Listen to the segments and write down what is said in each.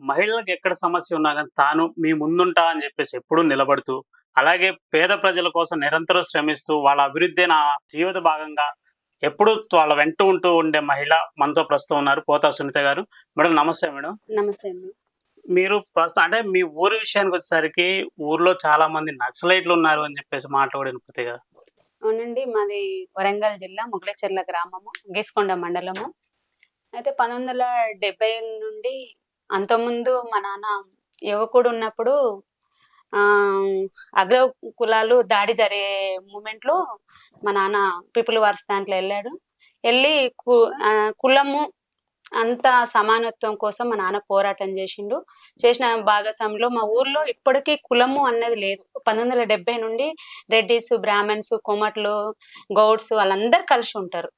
మహిళలకు ఎక్కడ సమస్య ఉన్నా కానీ తాను మీ ముందుంటా అని చెప్పేసి ఎప్పుడూ నిలబడుతూ అలాగే పేద ప్రజల కోసం నిరంతరం శ్రమిస్తూ వాళ్ళ అభివృద్ధి నా జీవిత భాగంగా ఎప్పుడు వాళ్ళ వెంట ఉంటూ ఉండే మహిళ మనతో ప్రస్తుతం ఉన్నారు పోతా సునీత గారు. మేడం నమస్తే మేడం. నమస్తే అండి. మీరు ప్రస్తుతం అంటే మీ ఊరి విషయానికి వచ్చేసరికి ఊర్లో చాలా మంది నక్సలైట్లు ఉన్నారు అని చెప్పేసి మాట్లాడిన ప్రతి కదా అవునండి మాది వరంగల్ జిల్లా ముగ్లచెర్ల గ్రామము గీసుకొండ మండలము. అయితే పంతొమ్మిది వందల డెబ్బై నుండి అంతకుముందు మా నాన్న యువకుడు ఉన్నప్పుడు ఆ అగ్ర కులాలు దాడి జరిగే మూమెంట్లో మా నాన్న పీపుల్ వార్స్ దాంట్లో వెళ్ళాడు. వెళ్ళి కు- ఆ, కులము అంత సమానత్వం కోసం మా నాన్న పోరాటం చేసిండు. చేసిన భాగస్వామిలో మా ఊర్లో ఇప్పటికీ కులము అన్నది లేదు. పంతొమ్మిది వందల నుండి రెడ్డిస్ బ్రాహ్మణ్స్ కోమట్లు గౌడ్స్ వాళ్ళందరూ కలిసి ఉంటారు.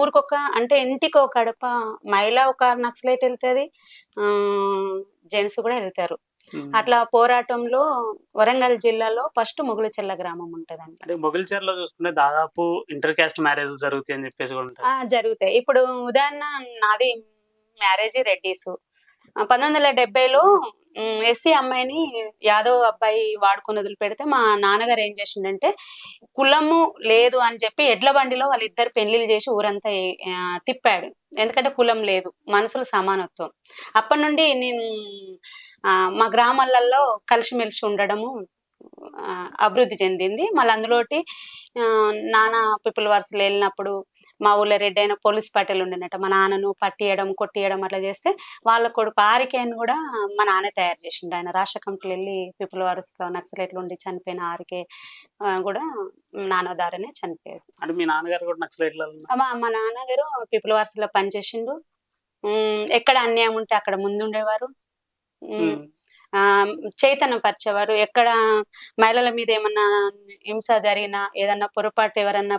ఊరికొక అంటే ఇంటికి ఒక గడప మహిళ ఒక నక్సలైట్ వెళ్తుంది. జెంట్స్ కూడా వెళ్తారు. అట్లా పోరాటంలో వరంగల్ జిల్లాలో ఫస్ట్ మొగులచెల్ల గ్రామం ఉంటదండి అంటే. మొగిల్చర్లో చూసుకుంటే దాదాపు ఇంటర్ క్యాస్ట్ మ్యారేజ్ జరుగుతాయి అని చెప్పేసి కూడా జరుగుతాయి. ఇప్పుడు ఉదాహరణ నాది మ్యారేజ్ రెడ్డిస్. పంతొమ్మిది వందల డెబ్బైలో ఎస్సీ అమ్మాయిని యాదవ్ అబ్బాయి వాడుకొని వదిలిపెడితే మా నాన్నగారు ఏం చేసిండంటే కులము లేదు అని చెప్పి ఎడ్ల బండిలో వాళ్ళిద్దరు పెళ్ళిళ్ళు చేసి ఊరంతా తిప్పాడు. ఎందుకంటే కులం లేదు మనుషులు సమానత్వం. అప్పటి నుండి నేను మా గ్రామాలలో కలిసిమెలిసి ఉండడము అభివృద్ధి చెందింది. మళ్ళీ అందులోటి ఆ, నాన్న పీపుల్ వర్స్లో వెళ్ళినప్పుడు మా ఊళ్ళో రెడ్డి అయిన పోలీస్ పార్టీలు ఉండినట్ట మా నాన్నను పట్టియడం కొట్టియడం అట్లా చేస్తే వాళ్ళ కొడుకు ఆరికేని కూడా మా నాన్న తయారు చేసిండు. ఆయన రాష్ట్ర కమిటీలు వెళ్ళి పీపుల్ వారస్లో నక్సలైట్లు ఉండి చనిపోయిన ఆరికే కూడా నాన్న ద్వారానే చనిపోయాడు. అంటే మీ నాన్నగారు కూడా నక్సలైట్లలో ఉన్నారు. మా మా నాన్నగారు పీపుల్ వార్స్లో పనిచేసిండు. ఎక్కడ అన్యాయం ఉంటే అక్కడ ముందుండేవారు. చైతన్యం పరిచేవారు. ఎక్కడ మహిళల మీద ఏమన్నా హింస జరిగినా ఏదన్నా పొరపాటు ఎవరన్నా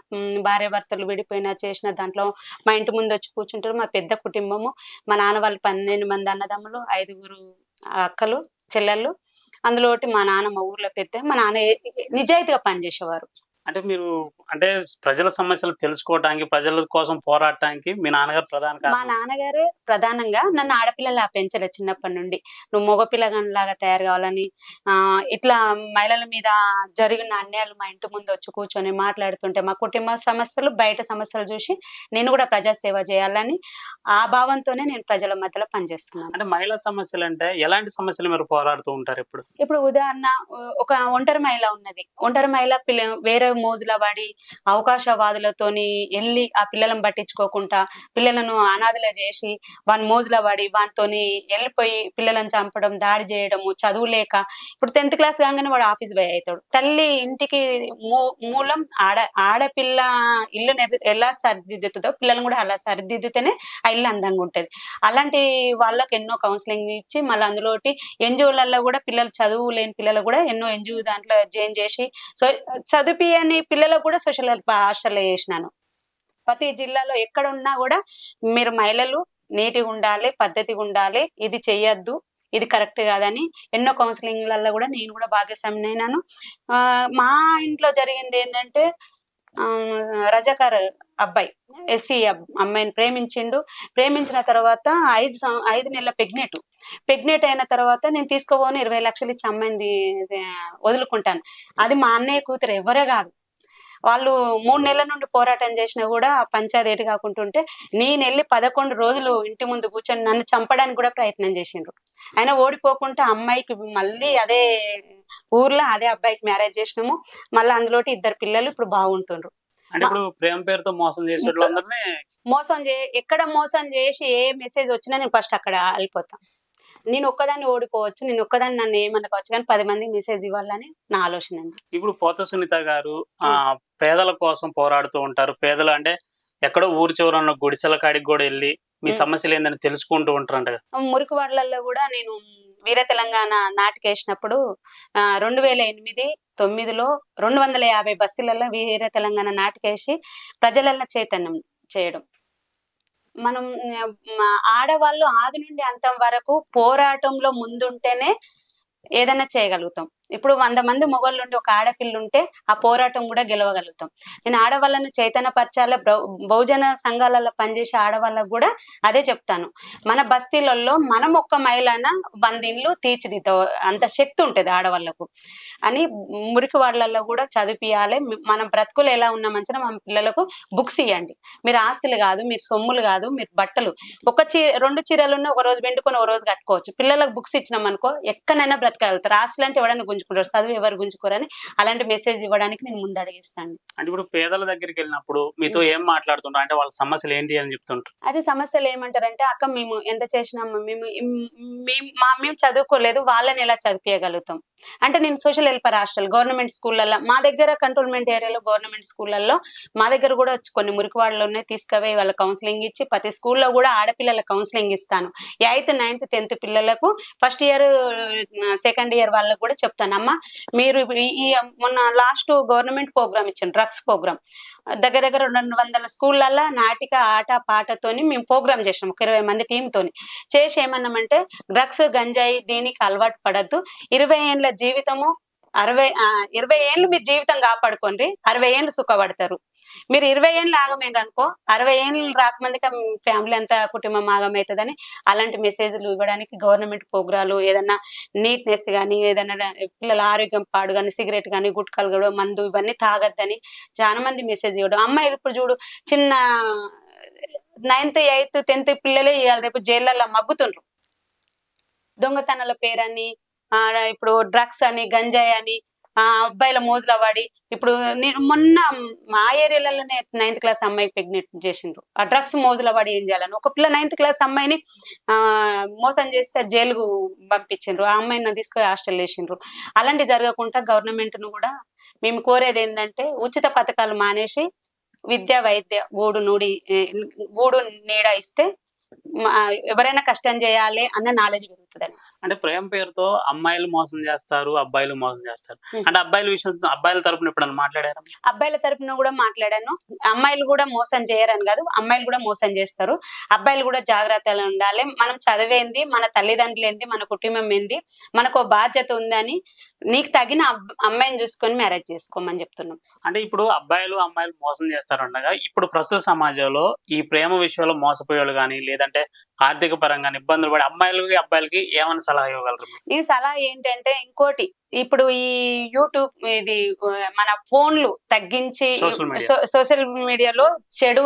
భార్య భర్తలు విడిపోయినా చేసిన దాంట్లో మా ఇంటి ముందు వచ్చి కూర్చుంటారు మా పెద్ద కుటుంబము. మా నాన్న వాళ్ళు పన్నెండు మంది అన్నదమ్ములు ఐదుగురు అక్కలు చెల్లెళ్ళు. అందులో మా నాన్న మా ఊర్లో పెద్ద మా నాన్న నిజాయితీగా పనిచేసేవారు. అంటే మీరు అంటే ప్రజల సమస్యలు తెలుసుకోవడానికి ప్రజల కోసం పోరాడటానికి మీ నాన్నగారు ప్రధాన మా నాన్నగారు ప్రధానంగా నన్ను ఆడపిల్లలా పెంచలేదు చిన్నప్పటి నుండి. నువ్వు మగపిల్లగానిలాగా తయారు కావాలని ఆ ఇట్లా మహిళల మీద జరిగిన అన్యాయాలు మా ఇంటి ముందు వచ్చి కూర్చొని మాట్లాడుతుంటే మా కుటుంబ సమస్యలు బయట సమస్యలు చూసి నేను కూడా ప్రజాసేవ చేయాలని ఆ భావంతోనే నేను ప్రజల మధ్యలో పనిచేస్తున్నాను. అంటే మహిళా సమస్యలు అంటే ఎలాంటి సమస్యలు మీరు పోరాడుతూ ఉంటారు ఇప్పుడు? ఇప్పుడు ఉదాహరణ ఒక ఒంటరి మహిళ ఉన్నది. ఒంటరి మహిళ పిల్ల వేరే మోజుల పడి అవకాశవాదులతోని వెళ్ళి ఆ పిల్లలను పట్టించుకోకుండా పిల్లలను అనాథల చేసి వాని మోజుల పడి వానితోని వెళ్ళిపోయి పిల్లలను చంపడం దాడి చేయడము చదువు లేక ఇప్పుడు టెన్త్ క్లాస్ కాగానే వాడు ఆఫీస్ బాయ్ అవుతాడు తల్లి ఇంటికి మూ- మూలం ఆడ ఆడపిల్ల ఇల్లు ఎలా సరిదిద్దుతుందో పిల్లలను కూడా అలా సరిదిద్దితేనే ఆ ఇల్లు అందంగా ఉంటది. అలాంటి వాళ్ళకి ఎన్నో కౌన్సిలింగ్ ఇచ్చి మళ్ళీ అందులోటి ఎన్జిఓలలో కూడా పిల్లలు చదువు లేని పిల్లలు కూడా ఎన్నో ఎన్జిఓ దాంట్లో జాయిన్ చేసి సో చదివియని పిల్లలకు కూడా సోషల్ హెల్ప్ హాస్టల్లో చేసినాను. ప్రతి జిల్లాలో ఎక్కడ ఉన్నా కూడా మీరు మహిళలు నీటిగా ఉండాలి పద్ధతిగా ఉండాలి ఇది చెయ్యొద్దు ఇది కరెక్ట్ కాదని ఎన్నో కౌన్సిలింగ్లలో కూడా నేను కూడా భాగస్వామిని అయినాను. ఆ, మా ఇంట్లో జరిగింది ఏంటంటే ఆ, అబ్బాయి ఎస్సీ అమ్మాయిని ప్రేమించిండు. ప్రేమించిన తర్వాత ఐదు ఐదు నెలల ప్రెగ్నెంట్ ప్రెగ్నెంట్ అయిన తర్వాత నేను తీసుకోబోను ఇరవై లక్షలు ఇచ్చి అమ్మాయిని వదులుకుంటాను. అది మా అన్నయ్య కూతురు ఎవరే కాదు. వాళ్ళు మూడు నెలల నుండి పోరాటం చేసినా కూడా పంచాయతీ ఏటి కాకుంటుంటే నేను వెళ్ళి పదకొండు రోజులు ఇంటి ముందు కూర్చొని నన్ను చంపడానికి కూడా ప్రయత్నం చేసిండ్రు. అయినా ఓడిపోకుండా అమ్మాయికి మళ్ళీ అదే ఊర్లో అదే అబ్బాయికి మ్యారేజ్ చేసినాము. మళ్ళీ అందులోటి ఇద్దరు పిల్లలు ఇప్పుడు బాగుంటుండ్రు. అంటే ఇప్పుడు ప్రేమ పేరుతో మోసం చేసే మోసం చే ఎక్కడ మోసం చేసి ఏ మెసేజ్ వచ్చినా నేను ఫస్ట్ అక్కడ వెళ్ళిపోతా నేను ఒక్కదాన్ని ఓడిపోవచ్చు నేను ఒక్కదాన్ని నన్ను ఏమనుకోవచ్చు కానీ పది మంది మెసేజ్ ఇవ్వాలని నా ఆలోచన అండి. ఇప్పుడు పోత సునీత గారు ఆ పేదల కోసం పోరాడుతూ ఉంటారు. పేదలు అంటే ఎక్కడో ఊరి చివర ఉన్న గుడిసెల కాడికి కూడా వెళ్ళి మీ. సమస్యలు ఏందని తెలుసుకుంటూ ఉంటారంట మురికి వాడలలో కూడా నేను వీర తెలంగాణ నాటికేసినప్పుడు ఆ, రెండు వేల ఎనిమిది తొమ్మిదిలో రెండు వందల యాభై బస్తీలలో వీర తెలంగాణ నాటికేసి ప్రజలలో చైతన్యం చేయడం. మనం ఆడవాళ్ళు ఆది నుండి అంతం వరకు పోరాటంలో ముందుంటేనే ఏదైనా చేయగలుగుతాం. ఇప్పుడు వంద మంది మొగోళ్ళు ఉండి ఒక ఆడపిల్ల ఉంటే ఆ పోరాటం కూడా గెలవగలుగుతాం. నేను ఆడవాళ్ళను చైతన్యపరచాల బ్రౌ- బహుజన సంఘాలలో పనిచేసే ఆడవాళ్ళకు కూడా అదే చెప్తాను. మన బస్తీలలో మనం ఒక్క మైలాన వంద ఇండ్లు తీర్చిదిద్దాం అంత శక్తి ఉంటుంది ఆడవాళ్ళకు. అని మురికి వాళ్ళల్లో కూడా చదివియాలి మనం బ్రతుకులు ఎలా ఉన్న మంచిగా మన పిల్లలకు బుక్స్ ఇవ్వండి మీరు ఆస్తులు కాదు మీరు సొమ్ములు కాదు మీరు బట్టలు. ఒక చీ రెండు చీరలు ఉన్న ఒక రోజు వెండుకొని ఒక రోజు కట్టుకోవచ్చు. పిల్లలకు బుక్స్ ఇచ్చినాం అనుకో ఎక్కడైనా బ్రతకగలుగుతారు. ఆస్తులు అంటే ఎవడన్నా గుంజుకుంటారు చదువు ఎవరు గుంజుకోరని అలాంటి మెసేజ్ ఇవ్వడానికి నేను ముందు అడిగిస్తాను. అంటే ఇప్పుడు పేదల దగ్గరికి వెళ్ళినప్పుడు మీతో ఏం మాట్లాడుతుంటారు? అంటే వాళ్ళ సమస్యలు ఏంటి అని చెప్తుంటారు? అయితే సమస్యలు ఏమంటారంటే అక్క మేము ఎంత చేసినాము మేము మేము మా మేము చదువుకోలేదు వాళ్ళని ఎలా చదివించగలుగుతాం అంటే నేను సోషల్ హెల్పర్ హాస్టల్ గవర్నమెంట్ స్కూళ్ళల్లో మా దగ్గర కంటోన్మెంట్ ఏరియాలో గవర్నమెంట్ స్కూళ్ళల్లో మా దగ్గర కూడా కొన్ని మురికివాడలు ఉన్నాయి తీసుకుపోయి వాళ్ళ కౌన్సిలింగ్ ఇచ్చి ప్రతి స్కూల్లో కూడా ఆడపిల్లల కౌన్సిలింగ్ ఇస్తాను. ఎయిత్ నైన్త్ టెన్త్ పిల్లలకు ఫస్ట్ ఇయర్ సెకండ్ ఇయర్ వాళ్ళకు కూడా చెప్తాను. అమ్మ మీరు ఈ- మొన్న లాస్ట్ గవర్నమెంట్ ప్రోగ్రామ్ ఇచ్చాను డ్రగ్స్ ప్రోగ్రామ్. దగ్గర దగ్గర రెండు వందల స్కూళ్ళల్లో నాటిక ఆట పాటతోని మేము ప్రోగ్రామ్ చేసినాం ఒక ఇరవై మంది టీంతోని. తోని చేసి ఏమన్నామంటే డ్రగ్స్ గంజాయి దీనికి అలవాటు పడద్దు. ఇరవై ఏండ్ల జీవితము అరవై ఆ, ఇరవై ఏళ్ళు మీరు జీవితం కాపాడుకోండి. అరవై ఏళ్ళు సుఖపడతారు. మీరు ఇరవై ఏళ్ళు ఆగమైంది అరవై ఏళ్ళు రాకమందికి ఫ్యామిలీ అంతా కుటుంబం ఆగమవుతుందని అలాంటి మెసేజ్లు ఇవ్వడానికి గవర్నమెంట్ ప్రోగ్రాలు ఏదన్నా నీట్నెస్ కానీ ఏదన్నా పిల్లల ఆరోగ్యం పాడు కానీ సిగరెట్ కానీ గుట్కలు కూడా మందు ఇవన్నీ తాగద్దని చాలా మంది మెసేజ్ ఇవ్వడం. అమ్మాయిలు ఇప్పుడు చూడు చిన్న నైన్త్ ఎయిత్ టెన్త్ పిల్లలే ఇవాళ రేపు జైళ్ళల్లో మగ్గుతుండ్రు. దొంగతనాల పేరని ఇప్పుడు డ్రగ్స్ అని గంజాయి అని ఆ అబ్బాయిల మోజుల వాడి ఇప్పుడు నేను మొన్న మా ఏరియాలలోనే నైన్త్ క్లాస్ అమ్మాయి ప్రెగ్నెంట్ చేసిండ్రు. ఆ డ్రగ్స్ మోజుల వాడి ఏం చేయాలని? ఒక పిల్ల నైన్త్ క్లాస్ అమ్మాయిని ఆ మోసం చేస్తే జైలుకు పంపించిండ్రు. ఆ అమ్మాయిని తీసుకొని హాస్టల్ వేసిండ్రు. అలాంటి జరగకుండా గవర్నమెంట్ను కూడా మేము కోరేది ఏంటంటే ఉచిత పథకాలు మానేసి విద్య వైద్య గూడు నూడి గూడు నీడ ఇస్తే ఎవరైనా కష్టం చేయాలి అన్న నాలెడ్జ్ పెరుగుతుందని అంటే ప్రేమ పేరుతో అమ్మాయిలు మోసం చేస్తారు అబ్బాయిలు మోసం చేస్తారు. అంటే అబ్బాయిల విషయం అబ్బాయిల తరపున ఎప్పుడన్నా మాట్లాడారా? అబ్బాయిల తరపున కూడా మాట్లాడాను. అమ్మాయిలు కూడా మోసం చేయరని కాదు అమ్మాయిలు కూడా మోసం చేస్తారు. అబ్బాయిలు కూడా జాగ్రత్తలు ఉండాలి. మనం చదివేంది మన తల్లిదండ్రులు ఏంది మన కుటుంబం ఏంది మనకు బాధ్యత ఉందని నీకు తగిన అమ్మాయిని చూసుకొని మ్యారేజ్ చేసుకోమని చెప్తున్నాం. అంటే ఇప్పుడు అబ్బాయిలు అమ్మాయిలు మోసం చేస్తారు ఉండగా ఇప్పుడు ప్రస్తుత సమాజంలో ఈ ప్రేమ విషయంలో మోసపోయేవాళ్ళు కానీ లేదంటే ఆర్థిక పరంగా ఇబ్బందులు పడి అమ్మాయిలకి అబ్బాయిలకి ఏమైనా సలహా ఇవ్వగలరు? ఈ సలహా ఏంటంటే ఇంకోటి ఇప్పుడు ఈ యూట్యూబ్ ఇది మన ఫోన్లు తగ్గించి సోషల్ మీడియాలో చెడు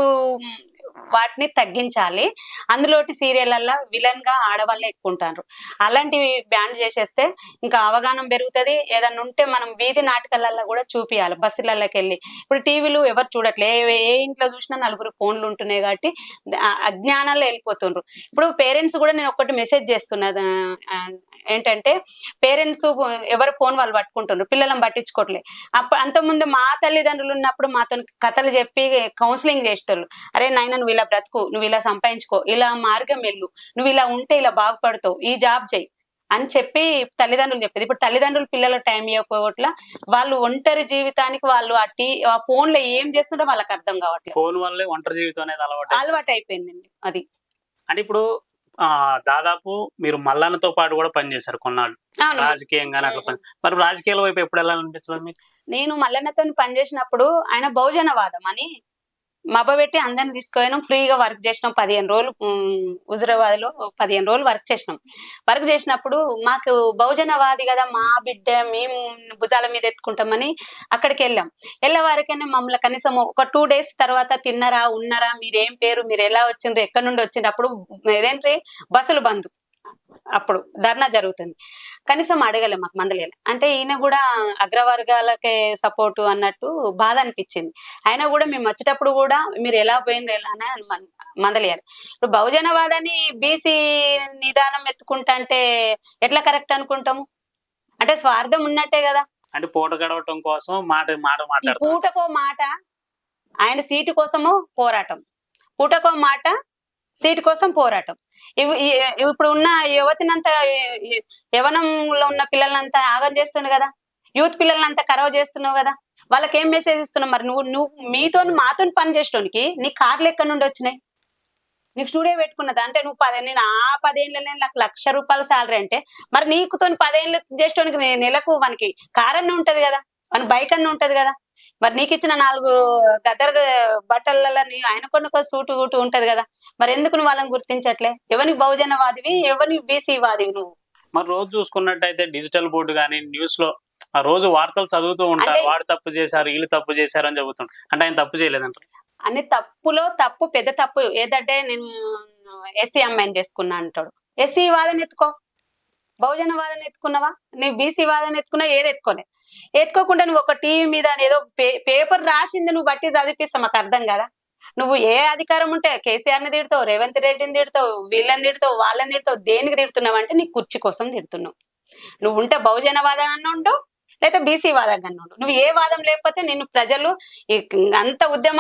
వాటిని తగ్గించాలి. అందులోటి సీరియళ్ళల్లో విలన్గా ఆడవాళ్ళే ఎక్కువ ఉంటారు అలాంటివి బ్యాన్ చేసేస్తే ఇంకా అవగాహన పెరుగుతుంది. ఏదన్నా ఉంటే మనం వీధి నాటకాలలో కూడా చూపియాలి. బస్సులలోకి వెళ్ళి ఇప్పుడు టీవీలు ఎవరు చూడట్లే. ఏ ఇంట్లో చూసినా నలుగురు ఫోన్లు ఉంటున్నాయి కాబట్టి ఆ అజ్ఞానాల్లో వెళ్ళిపోతుండ్రు. ఇప్పుడు పేరెంట్స్ కూడా నేను ఒకటి మెసేజ్ చేస్తున్నా ఏంటంటే పేరెంట్స్ ఎవరు ఫోన్ వాళ్ళు పట్టుకుంటున్నారు పిల్లలను పట్టించుకోవట్లే అప్పుడు అంతకుముందు మా తల్లిదండ్రులు ఉన్నప్పుడు మాతో కథలు చెప్పి కౌన్సిలింగ్ చేసేటోళ్ళు. అరే నాయన నువ్వు ఇలా బ్రతుకు నువ్వు ఇలా సంపాదించుకో ఇలా మార్గం వెళ్ళు నువ్వు ఇలా ఉంటే ఇలా బాగుపడతావు ఈ జాబ్ చేయి అని చెప్పి తల్లిదండ్రులు చెప్పేది. ఇప్పుడు తల్లిదండ్రులు పిల్లల టైం ఇవ్వకపోవట్ల వాళ్ళు ఒంటరి జీవితానికి వాళ్ళు ఆ టీ ఆ ఫోన్లో ఏం చేస్తుంటే వాళ్ళకి అర్థం కావట్లేదు ఫోన్ వల్లే ఒంటరి జీవితం అనేది అలవాటు అలవాటు అయిపోయిందండి అది. అంటే ఇప్పుడు దాదాపు మీరు మల్లన్నతో పాటు కూడా పనిచేశారు కొన్నాళ్ళు. అట్లా పని మరి రాజకీయాల వైపు ఎప్పుడు వెళ్ళాలనిపించలేదు మీకు? నేను మల్లన్నతో పనిచేసినప్పుడు ఆయన బహుజనవాదం అని మబ్బబెట్టి అందరిని తీసుకుపోయినాం. ఫ్రీగా వర్క్ చేసినాం పదిహేను రోజులు హుజరాబాద్లో పదిహేను రోజులు వర్క్ చేసినాం. వర్క్ చేసినప్పుడు మాకు బహుజనవాది కదా మా బిడ్డ మేము భుజాల మీద ఎత్తుకుంటామని అక్కడికి వెళ్ళాం. వెళ్ళే వారికైనా మమ్మల్ని కనీసం ఒక టూ డేస్ తర్వాత తిన్నరా ఉన్నారా మీరేం పేరు మీరు ఎలా వచ్చిండ్రు ఎక్కడి నుండి వచ్చిండ్రు అప్పుడు ఏదేంటి బస్సులు బంద్. అప్పుడు ధర్నా జరుగుతుంది. కనీసం అడగలే మాకు మందలేదు అంటే ఈయన కూడా అగ్రవర్గాలకే సపోర్ట్ అన్నట్టు బాధ అనిపించింది. అయినా కూడా మేము వచ్చేటప్పుడు కూడా మీరు ఎలా పోయినరు ఎలా అని మం- మందలియారు ఇప్పుడు బహుజనవాదాన్ని బీసీ నిదానం ఎత్తుకుంటా అంటే ఎట్లా కరెక్ట్ అనుకుంటాము? అంటే స్వార్థం ఉన్నట్టే కదా. అంటే పూట గడవటం కోసం మాట మాట పూటకో మాట ఆయన సీటు కోసము పోరాటం. పూటకో మాట సీటు కోసం పోరాటం. ఇవి ఇప్పుడు ఉన్న యువతినంతా యవనంలో ఉన్న పిల్లలంతా ఆగం చేస్తుండు కదా? యూత్ పిల్లలంతా కరవ చేస్తున్నావు కదా? వాళ్ళకి ఏం మెసేజ్ ఇస్తున్నావు మరి? నువ్వు నువ్వు మీతో మాతో పని చేసేటోనికి నీ కార్లు ఎక్కడి నుండి వచ్చినాయి? నీకు స్టూడియో పెట్టుకున్నది? అంటే నువ్వు పదే నేను ఆ పదేళ్ళనే నాకు లక్ష రూపాయల శాలరీ అంటే మరి నీకుతో పదేళ్ళు చేసేటోనికి నెలకు మనకి కార్ అన్న ఉంటది కదా? మన బైక్ అన్న ఉంటది కదా? మరి నీకు ఇచ్చిన నాలుగు గదర్ బట్టలలో నీ ఆయన కొన్ని సూటు గూటు ఉంటది కదా. మరి ఎందుకు నువ్వు వాళ్ళని గుర్తించట్లే? ఎవరికి బహుజనవాదివి ఎవరిని బీసీ వాదివి నువ్వు? మరి రోజు చూసుకున్నట్టయితే డిజిటల్ బోర్డు కానీ న్యూస్లో ఆ రోజు వార్తలు చదువుతూ ఉంటారు. వాడు తప్పు చేశారు వీళ్ళు తప్పు చేశారు అని చెబుతుంటారు. అంటే ఆయన తప్పు చేయలేదంట. అన్ని తప్పులో తప్పు పెద్ద తప్పు ఏదంటే నేను ఎస్సీ అమ్మాయిని చేసుకున్నా అంటాడు. ఎస్సీ వాదన ఎత్తుకో. బహుజన వాదన ఎత్తుకున్నావా నీ బీసీ వాదన ఎత్తుకున్నా ఏది ఎత్తుకోలే. ఎత్తుకోకుండా నువ్వు ఒక టీవీ మీద ఏదో పే- పేపర్ రాసింది నువ్వు బట్టి చదివిపిస్తా మాకు అర్థం కదా? నువ్వు ఏ అధికారం ఉంటే కేసీఆర్ని తిడతావు రేవంత్ రెడ్డిని తిడతావు వీళ్ళని తిడతావు వాళ్ళని తిడతావు దేనికి తిడుతున్నావు అంటే నీ కుర్చీ కోసం తిడుతున్నావు. నువ్వు ఉంటే బహుజన వాదం ఉండు లేదా బీసీ వాదంగా ఉండు. నువ్వు ఏ వాదం లేకపోతే నిన్ను ప్రజలు అంత ఉద్యమ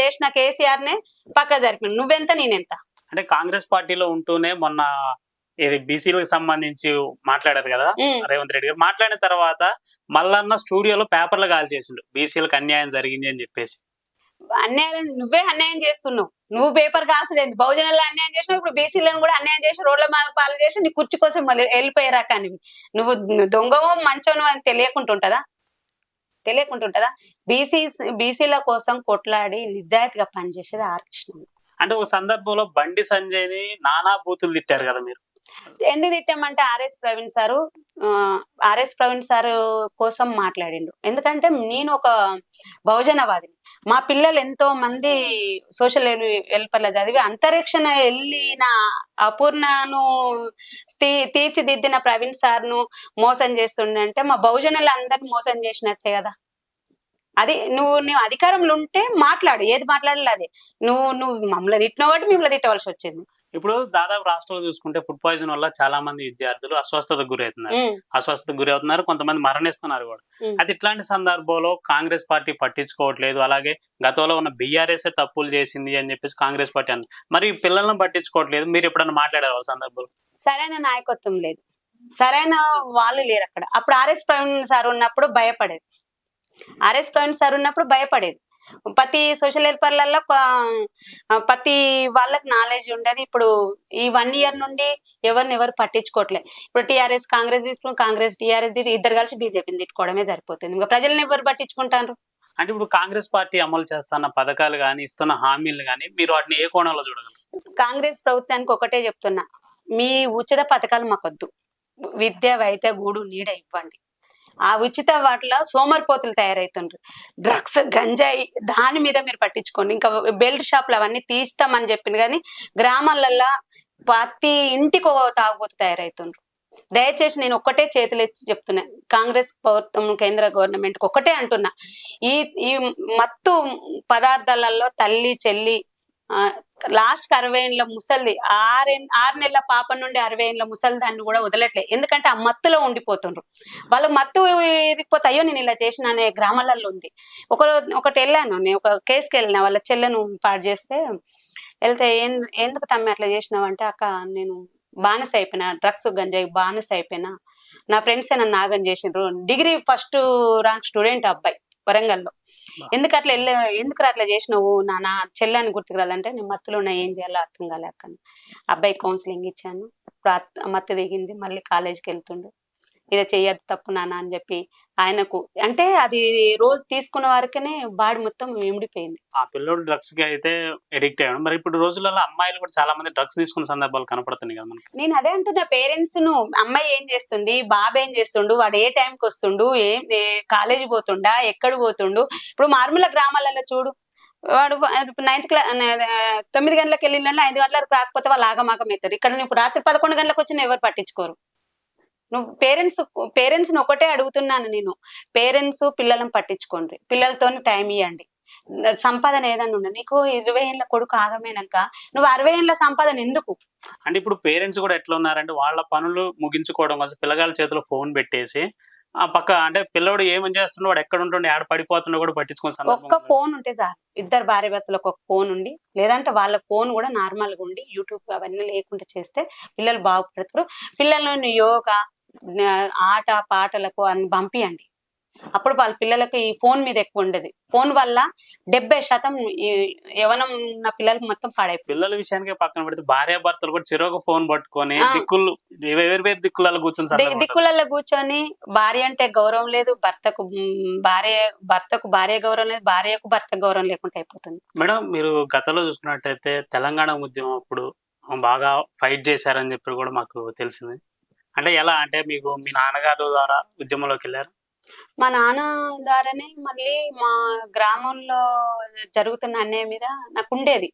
చేసిన కేసీఆర్ నే పక్క జరిపిన. నువ్వెంత నేనెంత? అంటే కాంగ్రెస్ పార్టీలో ఉంటూనే మొన్న ఇది బీసీలకు సంబంధించి మాట్లాడారు కదా. రేవంత్ రెడ్డి గారు. మాట్లాడిన తర్వాత మల్లన్న స్టూడియోలో పేపర్లు కాల్ చేసిండు బీసీలకు అన్యాయం జరిగింది అని చెప్పేసి. అన్యాయం నువ్వే అన్యాయం చేస్తున్నావు. నువ్వు పేపర్ కాల్చలేదు. బహుజనులు అన్యాయం చేసినావు ఇప్పుడు బీసీలను కూడా అన్యాయం చేసి రోడ్ల మీద పాలు చేసి నీ కుర్చీ కోసం మళ్ళీ వెళ్ళిపోయారా కానీ నువ్వు దొంగవో మంచోను అని తెలియకుంటుంటదా? తెలియకుంటుంటదా? బీసీ బీసీల కోసం కొట్లాడి నిజాయితీగా పనిచేసేది ఆర్ కృష్ణ అంటే ఒక సందర్భంలో బండి సంజయ్ని నానా బూతులు తిట్టారు కదా మీరు. ఎందుకు తిట్టామంటే RS Praveen sir RS Praveen sir కోసం మాట్లాడిండు. ఎందుకంటే నేను ఒక బహుజనవాదిని. మా పిల్లలు ఎంతో మంది సోషల్ వెల్ఫేర్లో చదివి అంతరిక్షణ వెళ్ళిన అపూర్ణను తీ తీర్చిదిద్దిన ప్రవీణ్ సార్ను మోసం చేస్తుండంటే మా బహుజనులు అందరిని మోసం చేసినట్టే కదా. అది నువ్వు నువ్వు అధికారంలో ఉంటే మాట్లాడు. ఏది మాట్లాడాలి అది. నువ్వు నువ్వు మమ్మల్ని తిట్టిన కాబట్టి మిమ్మల్ని తిట్టవలసి వచ్చింది. ఇప్పుడు దాదాపు రాష్ట్రంలో చూసుకుంటే ఫుడ్ పాయిజన్ వల్ల చాలా మంది విద్యార్థులు అస్వస్థతకు గురవుతున్నారు. అస్వస్థతకు గురి అవుతున్నారు కొంతమంది మరణిస్తున్నారు కూడా. అది ఇట్లాంటి సందర్భంలో కాంగ్రెస్ పార్టీ పట్టించుకోవట్లేదు. అలాగే గతంలో ఉన్న బీఆర్ఎస్ తప్పులు చేసింది అని చెప్పేసి కాంగ్రెస్ పార్టీ అన్న మరి పిల్లలను పట్టించుకోవట్లేదు. మీరు ఎప్పుడన్నా మాట్లాడారు వాళ్ళ సందర్భంలో? సరైన నాయకత్వం లేదు. సరైన వాళ్ళు లేరు అక్కడ. అప్పుడు ఆర్ఎస్ ప్రవీణ్ సార్ ఉన్నప్పుడు భయపడేది. ఆర్ఎస్ ప్రవీణ్ సార్ ఉన్నప్పుడు భయపడేది. ప్రతి సోషల్ వెల్ఫేర్లలో ప్రతి వాళ్ళకి నాలెడ్జ్ ఉండేది. ఇప్పుడు ఈ వన్ ఇయర్ నుండి ఎవరిని ఎవరు పట్టించుకోవట్లే. ఇప్పుడు టీఆర్ఎస్ కాంగ్రెస్ తీసుకుని కాంగ్రెస్ టీఆర్ఎస్ ఇద్దరు కలిసి బీజేపీని తిట్టుకోవడమే సరిపోతుంది. ఇంకా ప్రజల్ని ఎవరు పట్టించుకుంటారు? అంటే ఇప్పుడు కాంగ్రెస్ పార్టీ అమలు చేస్తున్న పథకాలు కానీ ఇస్తున్న హామీలు కానీ మీరు వాటిని ఏ కోణంలో చూడగలరు? కాంగ్రెస్ ప్రభుత్వానికి ఒకటే చెప్తున్నా. మీ ఉచిత పథకాలు మాకొద్దు. విద్య వైద్య గూడు నీడ ఇవ్వండి. ఆ ఉచిత వాటిలో సోమరిపోతులు తయారవుతుండ్రు డ్రగ్స్ గంజాయి దాని మీద మీరు పట్టించుకోండి. ఇంకా బెల్ట్ షాపులు అవన్నీ తీస్తామని చెప్పింది కానీ గ్రామాలల్లో ప్రతి ఇంటికి ఒక తాగుబోతు తయారవుతుండ్రు దయచేసి నేను ఒక్కటే చేతులు చెప్తున్నా. కాంగ్రెస్ ప్రభుత్వం కేంద్ర గవర్నమెంట్ ఒకటే అంటున్నా. ఈ ఈ మత్తు పదార్థాలలో తల్లి చెల్లి ఆ, లాస్ట్కి అరవై ఏళ్ళ ముసలిది ఆరు ఆరు నెలల పాప నుండి అరవై ఏళ్ళ ముసలి దాన్ని కూడా వదలట్లే. ఎందుకంటే ఆ మత్తులో ఉండిపోతుండ్రు. వాళ్ళు మత్తు ఇరిగిపోతే అయ్యో నేను ఇలా చేసిన అనే గ్రామాలలో ఉంది. ఒక ఒకటి వెళ్ళాను నేను ఒక కేసుకి వెళ్ళిన. వాళ్ళ చెల్లెను పాడు చేస్తే వెళ్తే ఎందుకు తమ్మి అట్లా చేసినావు? అంటే అక్క నేను బానిస అయిపోయినా డ్రగ్స్ గంజాయి బానిస అయిపోయినా. నా ఫ్రెండ్స్ నన్ను నాగం చేసినారు డిగ్రీ ఫస్ట్ ర్యాంక్ స్టూడెంట్ అబ్బాయి. వరంగల్లో. ఎందుకు అట్లా వెళ్ళ ఎందుకు అట్లా చేసినావు నా నా చెల్లని గుర్తుకురాలంటే నేను మత్తులో ఉన్నా ఏం చేయాలో అర్థం కాలే అక్క అబ్బాయి కౌన్సిలింగ్ ఇచ్చాను. మత్తు దిగింది మళ్ళీ కాలేజీకి వెళ్తుండు. ఇది చెయ్యద్దు తప్పు నాన్న అని చెప్పి ఆయనకు అంటే అది రోజు తీసుకున్న వరకనే బాడీ మొత్తం ఇమిడిపోయింది ఆ పిల్లోడు డ్రగ్స్కి అయితే ఎడిక్ట్ అయ్యాడు. మరి ఇప్పుడు రోజులలో అమ్మాయిలు కూడా చాలా మంది డ్రగ్స్ తీసుకున్న సందర్భాలు కనపడుతున్నాయి కదా మనకి. నేను అదే అంటున్నా పేరెంట్స్ను అమ్మాయి ఏం చేస్తుంది బాబు ఏం చేస్తుండు వాడు ఏ టైంకి వస్తుండు ఏం కాలేజీ పోతుండా ఎక్కడ పోతుండు? ఇప్పుడు మార్మూల గ్రామాలలో చూడు వాడు నైన్త్ క్లాస్ తొమ్మిది గంటలకు వెళ్ళిన ఐదు గంటలకు రాకపోతే వాళ్ళు ఆగమాగం అవుతారు ఇక్కడ ఇప్పుడు రాత్రి పదకొండు గంటలకు వచ్చిన ఎవరు పట్టించుకోరు. నువ్వు పేరెంట్స్ పేరెంట్స్ని ఒకటే అడుగుతున్నాను నేను. పేరెంట్స్ పిల్లలను పట్టించుకోండి. పిల్లలతో టైం ఇవ్వండి సంపాదన ఏదన్నా ఉండ నీకు ఇరవై ఏళ్ళ కొడుకు ఆగమేనాక నువ్వు అరవై ఏళ్ళ సంపాదన ఎందుకు? అంటే ఇప్పుడు పేరెంట్స్ కూడా ఎట్లా ఉన్నారంటే వాళ్ళ పనులు ముగించుకోవడం కోసం పిల్లగాళ్ళ చేతిలో ఫోన్ పెట్టేసి ఆ పక్క అంటే పిల్లోడు ఏమని చేస్తుండో వాడు ఎక్కడ ఉంటుండే ఆడ పడిపోతుండో కూడా పట్టించుకునే ఒక్క. ఫోన్ ఉంటే చాలు. ఇద్దరు భార్య భర్తలకు ఒక ఫోన్ ఉండి లేదంటే వాళ్ళ ఫోన్ కూడా నార్మల్గా ఉండి యూట్యూబ్ అవన్నీ లేకుండా చేస్తే పిల్లలు బాగుపడతారు. పిల్లలను యోగా ఆట పాటలకు అని పంపియండి అప్పుడు వాళ్ళ పిల్లలకి ఈ ఫోన్ మీద ఎక్కువ ఉండేది ఫోన్ వల్ల డెబ్బై శాతం యవనం ఉన్న పిల్లలకి మొత్తం పాడైపోయింది పిల్లల విషయానికి పక్కన పెడితే భార్య భర్తలు కూడా చిరొక ఫోన్ పట్టుకొని. దిక్కులు వేరు దిక్కులలో కూర్చొని. దిక్కులలో కూర్చొని భార్య అంటే గౌరవం లేదు భర్తకు భార్య భర్తకు భార్య గౌరవం లేదు భార్యకు భర్త గౌరవం లేకుండా అయిపోతుంది మేడం మీరు గతంలో చూసుకున్నట్టయితే తెలంగాణ ఉద్యమం అప్పుడు బాగా ఫైట్ చేశారని చెప్పి కూడా మాకు తెలిసింది అంటే ఎలా? అంటే మీకు మీ నాన్నగారు ద్వారా ఉద్యమంలోకి వెళ్ళారు? మా నాన్న ద్వారానే మళ్ళీ మా గ్రామంలో జరుగుతున్న అన్యాయం మీద నాకు ఉండేది.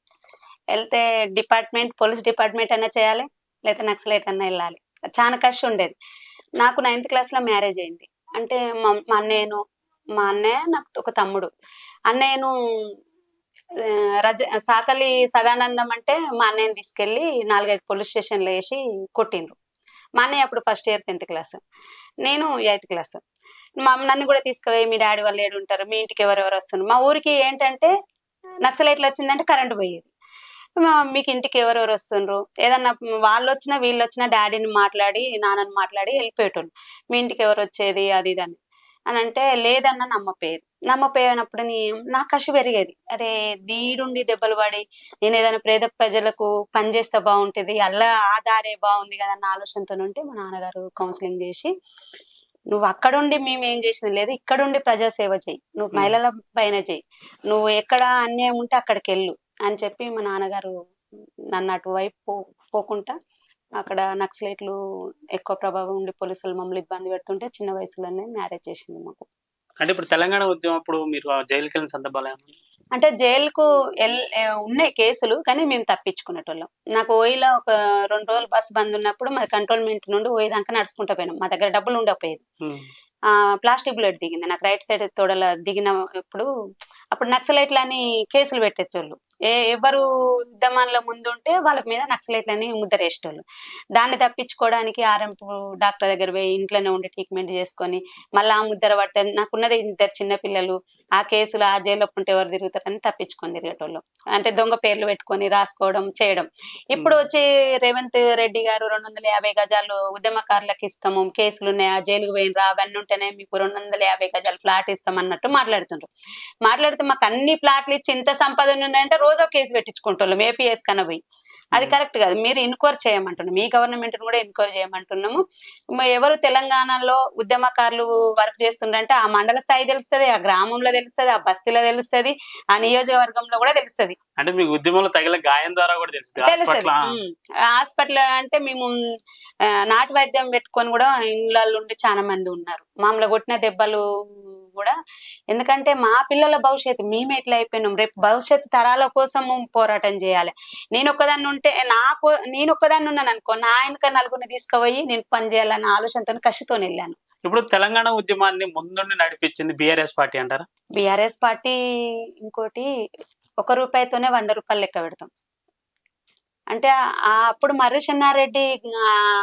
వెళ్తే డిపార్ట్మెంట్ పోలీస్ డిపార్ట్మెంట్ అయినా చేయాలి లేదా నక్సలైట్ అన్నా వెళ్ళాలి. చాలా కష్టం ఉండేది. నాకు నైన్త్ క్లాస్లో మ్యారేజ్ అయింది. అంటే మా మా అన్నయ్యను మా అన్నయ్య నాకు ఒక తమ్ముడు. అన్నయ్యను రజ సాకలి సదానందం అంటే మా అన్నయ్యని తీసుకెళ్ళి నాలుగైదు పోలీస్ స్టేషన్లో వేసి కొట్టిండ్రు. మా అన్నయ్య అప్పుడు ఫస్ట్ ఇయర్ టెన్త్ క్లాస్ నేను ఎయిత్ క్లాస్ మా నన్ను కూడా తీసుకుపోయి మీ డాడీ వాళ్ళు ఏడు ఉంటారు మీ ఇంటికి ఎవరెవరు వస్తున్నారు. మా ఊరికి ఏంటంటే నక్సలైట్లు వచ్చిందంటే కరెంటు పోయేది. మీకు ఇంటికి ఎవరెవరు వస్తుండ్రు ఏదన్నా వాళ్ళు వచ్చినా వీళ్ళు వచ్చినా డాడీని మాట్లాడి నాన్నని మాట్లాడి వెళ్ళిపోయేటోళ్ళు. మీ ఇంటికి ఎవరు వచ్చేది? అది ఇది అని. అని అంటే లేదన్న నమ్మపోయేది. నమ్మపోయినప్పుడు నీ- నా కసి పెరిగేది. అరే దీడుండి దెబ్బలు పడి నేను ఏదైనా పేద ప్రజలకు పని చేస్తే బాగుంటుంది అలా ఆ దారే బాగుంది కదా అన్న ఆలోచనతో ఉంటే మా నాన్నగారు కౌన్సిలింగ్ చేసి నువ్వు అక్కడుండి మేము ఏం చేసిన లేదు ఇక్కడుండి ప్రజాసేవ చెయ్యి. నువ్వు Hmm. మహిళల పైన చెయ్యి. నువ్వు ఎక్కడ అన్యాయం ఉంటే అక్కడికి వెళ్ళు అని చెప్పి మా నాన్నగారు నన్ను అటువైపు పో- పోకుండా అక్కడ నక్సలైట్లు ఎక్కువ ప్రభావం ఉండి పోలీసులు మమ్మల్ని ఇబ్బంది పెడుతుంటే చిన్న వయసులోనే మ్యారేజ్ చేసింది మాకు. అంటే ఇప్పుడు తెలంగాణ ఉద్యమం అప్పుడు మీరు జైలుకి వెళ్ళిన సందర్భాలు? అంటే జైలుకు ఉన్నాయి కేసులు కానీ మేము తప్పించుకునేటోళ్ళం. నాకు ఓయిలో ఒక రెండు రోజులు బస్ బంద్ ఉన్నప్పుడు మా కంట్రోల్మెంట్ నుండి ఓయి దాకా నడుచుకుంటూ పోయినాం. మా దగ్గర డబ్బులు ఉండకపోయేది. ప్లాస్టిక్ బుల్లెట్ దిగింది. నాకు రైట్ సైడ్ తోడల దిగినప్పుడు అప్పుడు నక్సలైట్లని కేసులు పెట్టేటోళ్ళు. ఏ ఎవరు ఉద్యమాల్లో ముందు ఉంటే వాళ్ళ మీద నక్సలైట్లని ముద్దరేసేటోళ్ళు. దాన్ని తప్పించుకోవడానికి ఆర్ఎంపు డాక్టర్ దగ్గర పోయి ఇంట్లోనే ఉండి ట్రీట్మెంట్ చేసుకొని మళ్ళీ ఆ ముద్దర పడితే నాకున్నది ఇద్దరు చిన్న పిల్లలు ఆ కేసులు ఆ జైల్లో ఉంటే ఎవరు తిరుగుతారని తప్పించుకొని తిరిగేటోళ్ళు. అంటే దొంగ పేర్లు పెట్టుకొని రాసుకోవడం చేయడం. ఇప్పుడు వచ్చి రేవంత్ రెడ్డి గారు రెండు వందల యాభై గజాలు ఉద్యమకారులకు ఇస్తాము కేసులు ఉన్నాయి ఆ జైలుకు పోయినరా అవన్నీ ఉంటేనే మీకు రెండు వందల యాభై గజాలు ప్లాట్ ఇస్తాం అన్నట్టు మాట్లాడుతుండ్రు. మాట్లాడితే మాకు అన్ని ప్లాట్లు ఇచ్చి ఇంత సంపద ఉన్నాయంటే రోజో కేసు పెట్టించుకుంటున్నాం ఏపీఎస్ కన్నా పోయి. అది. కరెక్ట్ కాదు. మీరు ఎన్క్వైరీ చేయమంటున్నాం. మీ గవర్నమెంట్ కూడా ఎన్క్వైరీ చేయమంటున్నాము. మ- ఎవరు తెలంగాణలో ఉద్యమకారులు వర్క్ చేస్తుండ్రంటే ఆ మండల స్థాయి తెలుస్తుంది ఆ గ్రామంలో తెలుస్తుంది ఆ బస్తీలో తెలుస్తుంది ఆ నియోజకవర్గంలో కూడా తెలుస్తుంది. అంటే మీకు ఉద్యమంలో తగిన గాయం ద్వారా కూడా తెలుస్తుంది. తెలుస్తుంది. హాస్పిటల్ అంటే మేము నాటు వైద్యం పెట్టుకొని కూడా ఇళ్ళల్లో ఉండి చాలా మంది ఉన్నారు. మామూలుగా కొట్టిన దెబ్బలు కూడా. ఎందుకంటే మా పిల్లల భవిష్యత్తు మేము ఎట్లా అయిపోయినాం? రేపు భవిష్యత్తు తరాల కోసం పోరాటం చేయాలి. నేను ఒక్కదాన్ని ఉంటే నాకు నేను ఒక్కదాన్ని ఉన్నాను అనుకో నా ఆయనక నలుగురిని తీసుకుపోయి నేను పని చేయాలన్న ఆలోచనతో కసితో వెళ్ళాను. ఇప్పుడు తెలంగాణ ఉద్యమాన్ని ముందుండి నడిపించింది బిఆర్ఎస్ పార్టీ అంటారా? బీఆర్ఎస్ పార్టీ ఇంకోటి ఒక రూపాయితోనే వంద రూపాయలు లెక్క పెడతాం. అంటే అప్పుడు మర్రి చెన్నారెడ్డి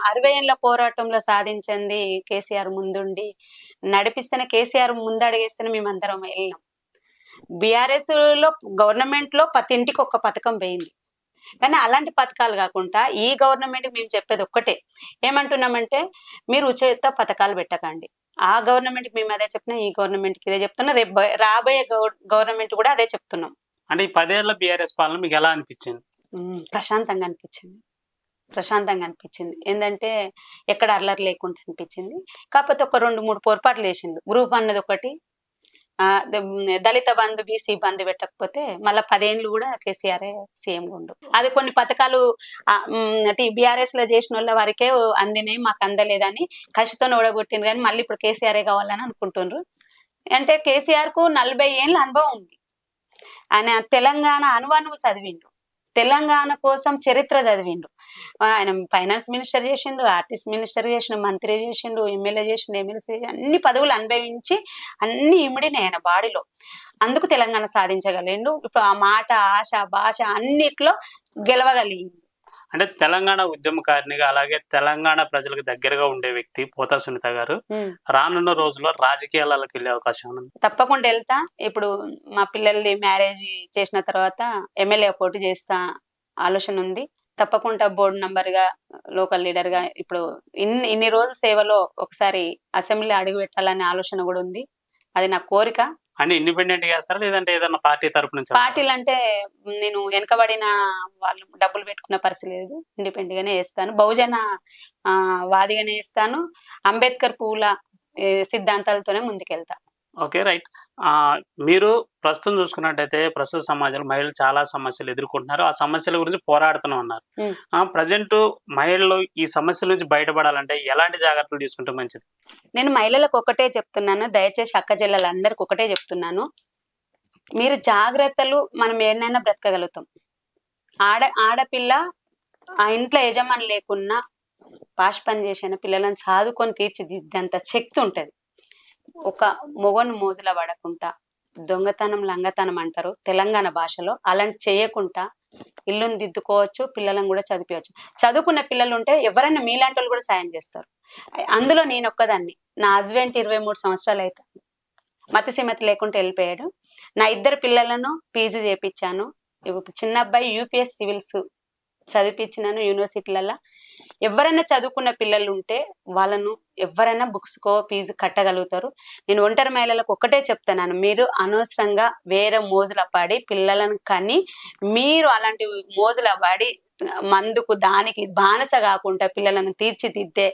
అరవై ఏళ్ళ పోరాటంలో సాధించింది కేసీఆర్ ముందుండి. నడిపిస్తేనే కేసీఆర్ ముందు అడిగేస్తేనే మేమందరం వెళ్ళినాం. బీఆర్ఎస్లో గవర్నమెంట్లో ప్రతి ఇంటికి ఒక పథకం పోయింది. కానీ అలాంటి పథకాలు కాకుండా ఈ గవర్నమెంట్ మేము చెప్పేది ఒక్కటే. ఏమంటున్నామంటే మీరు ఉచిత పథకాలు పెట్టకండి. ఆ గవర్నమెంట్ మేము అదే చెప్తున్నాం ఈ గవర్నమెంట్కి ఇదే చెప్తున్నా. రేపు రాబోయే గవర్నమెంట్ కూడా అదే చెప్తున్నాం. అంటే ఈ పదేళ్ళ బిఆర్ఎస్ పాలన మీకు ఎలా అనిపించింది? ప్రశాంతంగా అనిపించింది. ప్రశాంతంగా అనిపించింది. ఏంటంటే ఎక్కడ అల్లరి లేకుండా అనిపించింది. కాకపోతే ఒక రెండు మూడు పొరపాట్లు వేసిండు గ్రూప్ అన్నది ఒకటి ఆ, దళిత బంధు బీసీ బంధు పెట్టకపోతే మళ్ళీ పదేళ్ళు కూడా కేసీఆర్ సీఎం ఉండు. అది కొన్ని పథకాలు బీఆర్ఎస్లో చేసిన వాళ్ళ వరకే అందినాయి మాకు అందలేదని కసితో ఓడగొట్టింది కానీ మళ్ళీ ఇప్పుడు కేసీఆర్ కావాలని అనుకుంటుండ్రు. అంటే కేసీఆర్కు నలభై ఏళ్ళ అనుభవం ఉంది. ఆయన తెలంగాణ అనువానువు చదివిండు. తెలంగాణ కోసం చరిత్ర చదివిండు. ఆయన ఫైనాన్స్ మినిస్టర్ చేసిండు ఆర్టిస్ట్ మినిస్టర్ చేసిండు మంత్రి చేసిండు ఎమ్మెల్యే చేసిండు ఎమ్మెల్సీ అన్ని పదవులు అనుభవించి అన్ని ఇమిడినాయి ఆయన బాడీలో. అందుకు తెలంగాణ సాధించగలిగిండు ఇప్పుడు ఆ మాట ఆశ భాష అన్నిట్లో గెలవగలిగిండు. అంటే తెలంగాణ ఉద్యమకారినిగా అలాగే తెలంగాణ ప్రజలకు దగ్గరగా ఉండే వ్యక్తి పోతా సునీత గారు. రానున్న రోజుల్లో రాజకీయాలకు వెళ్ళే అవకాశం ఉంది? తప్పకుండా వెళ్తా. ఇప్పుడు మా పిల్లల్ని మ్యారేజ్ చేసిన తర్వాత ఎమ్మెల్యే పోటీ చేస్తా ఆలోచన ఉంది. తప్పకుండా బోర్డు నంబర్గా లోకల్ లీడర్గా ఇప్పుడు ఇన్ని ఇన్ని రోజుల సేవలో ఒకసారి అసెంబ్లీ అడుగు పెట్టాలనే ఆలోచన కూడా ఉంది. అది నా కోరిక. అంటే ఇండిపెండెంట్ చేస్తారా? లేదంటే ఏదైనా పార్టీ తరపు నుంచి పార్టీలు అంటే నేను వెనకబడిన వాళ్ళు డబ్బులు పెట్టుకున్న పరిస్థితి లేదు. ఇండిపెండెంట్ గానే వేస్తాను బహుజన ఆ, వాదిగానే వేస్తాను అంబేద్కర్ పూల సిద్ధాంతాలతోనే ముందుకెళ్తా. Okay right. మీరు ప్రస్తుతం చూసుకున్నట్టయితే ప్రస్తుత సమాజంలో మహిళలు చాలా సమస్యలు ఎదుర్కొంటున్నారు. ఆ సమస్యల గురించి పోరాడుతూనే ఉన్నారు. ప్రజెంట్ మహిళలు ఈ సమస్యల నుంచి బయటపడాలంటే ఎలాంటి జాగ్రత్తలు తీసుకుంటే మంచిది? నేను మహిళలకు ఒకటే చెప్తున్నాను. దయచేసి అక్క చెల్లెలందరికి ఒకటే చెప్తున్నాను. మీరు జాగ్రత్తలు మనం ఏడనైనా బ్రతకగలుగుతాం. ఆడ ఆడపిల్ల ఆ ఇంట్లో యజమాని లేకున్నా పాష్ పని చేసిన పిల్లలను సాదుకొని తీర్చిదిద్దేంత శక్తి ఉంటది. ఒక మొగను మోజుల పడకుండా దొంగతనం లంగతనం అంటారు తెలంగాణ భాషలో. అలాంటి చేయకుండా ఇల్లుని దిద్దుకోవచ్చు పిల్లలను కూడా చదివించవచ్చు చదువుకున్న పిల్లలు ఉంటే ఎవరైనా మీలాంటి వాళ్ళు కూడా సాయం చేస్తారు. అందులో నేను ఒక్కదాన్ని నా హస్బెండ్ ఇరవై మూడు సంవత్సరాలు అయితే మతిసిమతి లేకుండా వెళ్ళిపోయాడు. నా ఇద్దరు పిల్లలను పీజీ చేపించాను చిన్న అబ్బాయి యూపీఎస్ సివిల్స్ చదివించినాను యూనివర్సిటీలలో ఎవరైనా చదువుకున్న పిల్లలు ఉంటే వాళ్ళను ఎవరైనా బుక్స్ కో ఫీజు కట్టగలుగుతారు. నేను ఒంటరి మహిళలకు ఒకటే చెప్తున్నాను. మీరు అనవసరంగా వేరే మోజుల పడి పిల్లలను కని మీరు అలాంటి మోజుల పడి మందుకు దానికి బానిస కాకుండా పిల్లలను తీర్చిదిద్దే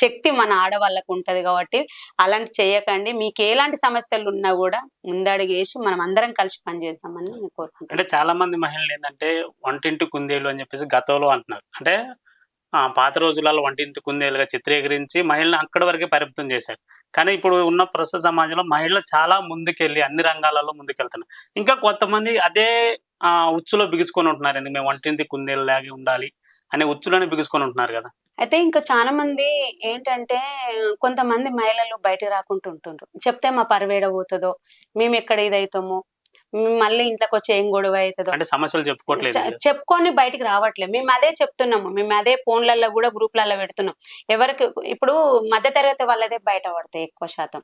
శక్తి మన ఆడవాళ్ళకు ఉంటుంది కాబట్టి అలాంటి చేయకండి. మీకు ఎలాంటి సమస్యలు ఉన్నా కూడా ముందడుగేసి మనం అందరం కలిసి పనిచేద్దామని నేను కోరుకుంటున్నాను. అంటే చాలా మంది మహిళలు ఏంటంటే వంటింటి కుందేలు అని చెప్పేసి గతంలో అంటున్నారు. అంటే పాత రోజులలో వంటింటి కుందేలుగా చిత్రీకరించి మహిళను అక్కడి వరకే పరిమితం చేశారు. కానీ ఇప్పుడు ఉన్న ప్రస్తుత సమాజంలో మహిళలు చాలా ముందుకెళ్ళి అన్ని రంగాలలో ముందుకెళ్తున్నారు. ఇంకా కొంతమంది అదే ఆ, ఉచ్చులో బిగుసుకొని ఉంటున్నారు. ఎందుకు మేము వంటింటి కుందేలు లాగే ఉండాలి అనే ఉచ్చులోనే బిగుసుకొని ఉంటున్నారు కదా. అయితే ఇంకా చాలా మంది ఏంటంటే కొంతమంది మహిళలు బయటకు రాకుండా ఉంటుండ్రు. చెప్తే మా పరవేడ పోతుందో మేము ఎక్కడ ఇదైతామో మళ్ళీ ఇంట్లోకి వచ్చి ఏం గొడవ అవుతుందో. అంటే సమస్యలు చెప్పుకోవట్లేదు చెప్పుకొని బయటికి రావట్లేదు. మేము అదే చెప్తున్నాము. మేము అదే ఫోన్లలో కూడా గ్రూప్లలో పెడుతున్నాం. ఎవరికి ఇప్పుడు మధ్య తరగతి వాళ్ళదే బయట పడతాయి ఎక్కువ శాతం.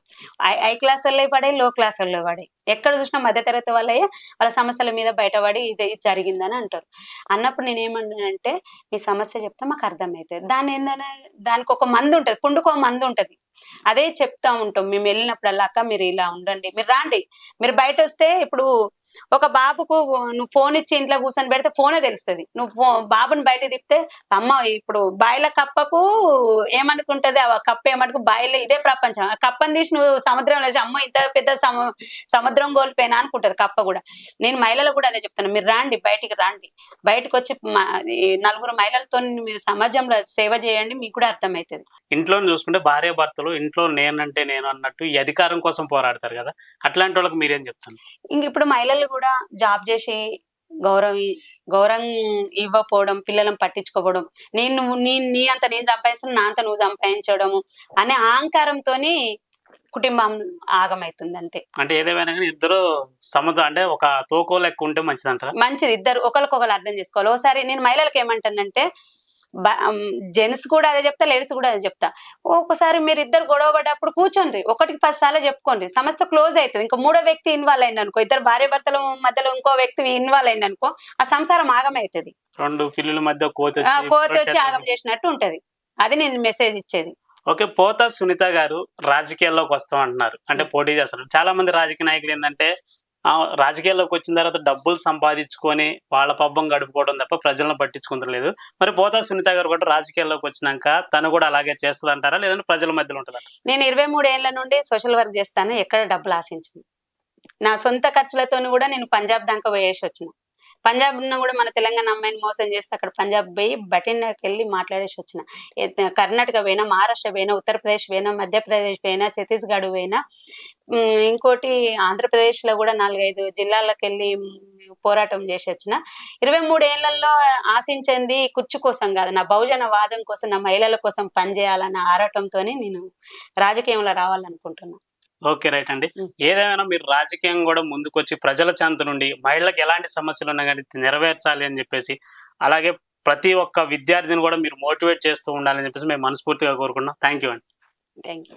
హై క్లాసుల్లో పడే లో క్లాసుల్లో పడే. ఎక్కడ చూసినా మధ్య తరగతి వాళ్ళే వాళ్ళ సమస్యల మీద బయటపడి ఇది ఇది జరిగిందని అంటారు. అన్నప్పుడు నేను ఏమన్నానంటే మీ సమస్య చెప్తే మాకు అర్థమవుతుంది. దాని ఏంటంటే దానికి ఒక మందు ఉంటది. పుండుకో మందు ఉంటది. అదే చెప్తా ఉంటాం. మేము వెళ్ళినప్పుడల్లా అక్క మీరు ఇలా ఉండండి. మీరు రాండి. మీరు బయట వస్తే ఇప్పుడు ఒక బాబుకు నువ్వు ఫోన్ ఇచ్చి ఇంట్లో కూర్చొని పెడితే ఫోనే తెలుస్తుంది. నువ్వు బాబుని బయట తిప్పితే అమ్మ ఇప్పుడు బాయిల కప్పకు ఏమనుకుంటది? ఆ కప్ప ఏమనుకు బాయిలో ఇదే ప్రపంచం. ఆ కప్పని తీసి నువ్వు సముద్రంలో వేసి, అమ్మ ఇంత పెద్ద సము సముద్రం కోల్పోయినా అనుకుంటది కప్ప కూడా. నేను మహిళలకు కూడా అదే చెప్తాను మీరు రాండి బయటికి రాండి. బయటకు వచ్చి నలుగురు మహిళలతో మీరు సమాజంలో సేవ చేయండి మీకు కూడా అర్థమవుతుంది ఇంట్లో చూసుకుంటే భార్య భర్తలు ఇంట్లో నేనంటే నేను అన్నట్టు ఈ అధికారం కోసం పోరాడతారు కదా. అట్లాంటి వాళ్ళకి మీరేం చెప్తాను ఇంక ఇప్పుడు మహిళలు కూడా జాబ్ చేసి గౌరవం గౌరవం ఇవ్వకపోవడం పిల్లలను పట్టించుకోవడం నేను నీ నీ అంత నేను సంపాదిస్తాను నా అంత నువ్వు సంపాదించడము అనే అహంకారంతోని కుటుంబం ఆగమైతుంది అంతే అంటే ఏదేమైనా ఇద్దరు సముద్రం అంటే ఒక తోకో లెక్క ఉంటే మంచిది అంటారా మంచిది. ఇద్దరు ఒకరికొకరు అర్థం చేసుకోవాలి. ఒకసారి నేను మహిళలకు ఏమంటానంటే జెంట్స్ కూడా అదే చెప్తా లేడీస్ కూడా అదే చెప్తా. ఒక్కసారి మీరు ఇద్దరు గొడవ పడ్డప్పుడు కూర్చోండి ఒకటికి పది సార్లు చెప్పుకోండి. సమస్య క్లోజ్ అవుతుంది. ఇంకా మూడో వ్యక్తి ఇన్వాల్వ్ అయింది అనుకో ఇద్దరు భార్య భర్తల మధ్యలో ఇంకో వ్యక్తి ఇన్వాల్వ్ అయింది అనుకో ఆ సంసారం ఆగమవుతుంది రెండు పిల్లల మధ్య కోతి కోతి వచ్చి ఆగం చేసినట్టు ఉంటది. అది నేను మెసేజ్ ఇచ్చేది. ఓకే పోతా సునీత గారు రాజకీయాల్లోకి వస్తాం అంటున్నారు. అంటే పోటీ చేస్తారు చాలా మంది రాజకీయ నాయకులు ఏంటంటే రాజకీయాల్లోకి వచ్చిన తర్వాత డబ్బులు సంపాదించుకొని వాళ్ళ పబ్బం గడుపుకోవడం తప్ప ప్రజలను పట్టించుకుంటలేదు మరి పోతా సునీత గారు కూడా రాజకీయాల్లోకి వచ్చినాక తను కూడా అలాగే చేస్తుంది అంటారా లేదంటే ప్రజల మధ్యలో ఉంటుందా నేను ఇరవై మూడు ఏళ్ళ నుండి సోషల్ వర్క్ చేస్తాను ఎక్కడ డబ్బులు ఆశించను. నా సొంత ఖర్చులతో కూడా నేను పంజాబ్ దాకా పోయేసి వచ్చిన. పంజాబ్ ఉన్న కూడా మన తెలంగాణ అమ్మాయిని మోసం చేస్తే అక్కడ పంజాబ్ పోయి బటిండాకి వెళ్ళి మాట్లాడేసి వచ్చిన. కర్ణాటక పోయినా మహారాష్ట్ర పోయినా ఉత్తరప్రదేశ్ పోయినా మధ్యప్రదేశ్ పోయినా ఛత్తీస్గఢ్ పోయినా ఇంకోటి ఆంధ్రప్రదేశ్లో కూడా నాలుగైదు జిల్లాలకు వెళ్ళి పోరాటం చేసి వచ్చిన. ఇరవై మూడు ఏళ్ళలో ఆశించింది కుర్చీ కోసం కాదు నా బహుజన వాదం కోసం నా మహిళల కోసం పనిచేయాలన్న ఆరాటంతోనే నేను రాజకీయంలో రావాలనుకుంటున్నాను ఓకే రైట్ అండి. ఏదేమైనా మీరు రాజకీయం కూడా ముందుకొచ్చి ప్రజల చెంత నుండి మహిళలకు ఎలాంటి సమస్యలు ఉన్నా కానీ నెరవేర్చాలి అని చెప్పేసి అలాగే ప్రతి ఒక్క విద్యార్థిని కూడా మీరు మోటివేట్ చేస్తూ ఉండాలని చెప్పేసి మేము మనస్ఫూర్తిగా కోరుకున్నాం థ్యాంక్ యూ అండి. Thank you